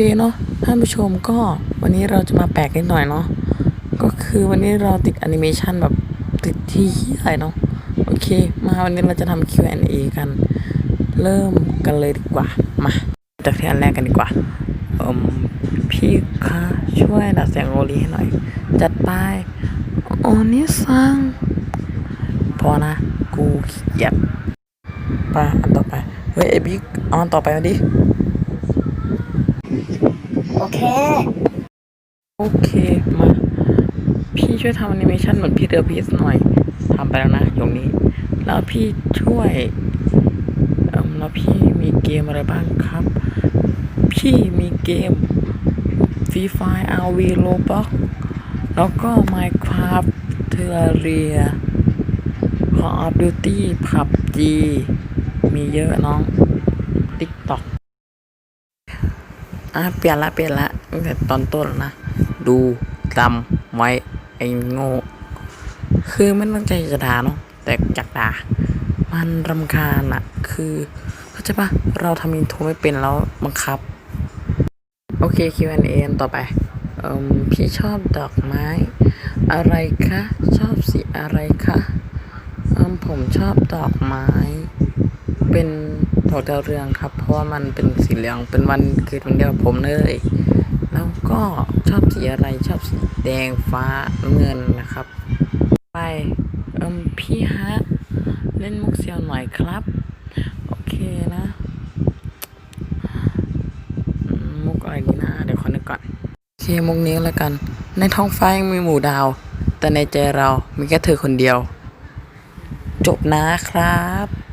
เคเนาะท่านผู้ชมก็วันนี้เราจะมาแปลกนิดหน่อยเนาะก็คือวันนี้เราติดแอนิเมชันแบบติดที่อะไรเนาะโอเค มาวันนี้เราจะทำ Q&A กัน เริ่มกันเลยดีกว่า มาจากที่อันแรกกันดีกว่าเอืมพี่คะช่วยดัดเสียงโอลีให้หน่อย จัดไปโอนิซังพอนะ กูขี้เกียจไปอันต่อไป เฮ้ยไอบิ๊กเอาอันต่อไปมาดิ เค โอเค มา พี่ช่วยทำแอนิเมชันเหมือนพี่เดอร์พีสหน่อยทำไปแล้วนะตรงนี้ แล้วพี่ช่วยแล้วพี่มีเกมอะไรบ้างครับ พี่มีเกม Free Fire RV Roblox แล้วก็ Minecraft Terraria Call of Duty PUBG มีเยอะน้อง TikTok อะเปลี่ยนละเปลี่ยนละตั้งแต่ตอนต้นนะ ดูจำไว้ไอ้โง่คือไม่ตั้งใจจะด่าเนาะแต่อยากด่า มันรำคาญอะคือเข้าใจปะเราทำอินโทรไม่เป็นแล้วบังคับ โอเค Q&A อันต่อไปอพี่ชอบดอกไม้ อะไรคะ ชอบสีอะไรคะผมชอบดอกไม้ เป็น ดอกดาวเรืองครับ เพราะว่ามันเป็นสีเหลืองเป็นวันเกิดวันเดียวผมเลย แล้วก็ชอบสีอะไรชอบสีแดงฟ้าน้ำเงินนะครับ ไปเอิมพี่ฮะ เล่นมุกเซียวหน่อยครับ โอเคนะ มุกอะไรดีนะ เดี๋ยวขอนึกก่อนโอเคมุกนี้แล้วกัน ในท้องฟ้ายังมีหมู่ดาว แต่ในใจเรามีแค่เธอคนเดียว จบนะครับ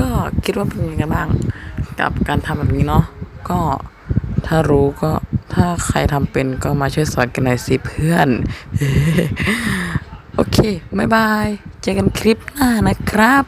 ก็คิดว่าเป็นยังไงบ้าง กับการทำแบบนี้เนาะก็ถ้ารู้ก็ถ้าใครทำเป็นก็มาช่วยสอนกันหน่อยสิเพื่อน โอเค บ๊ายบาย เจอกันคลิปหน้านะครับ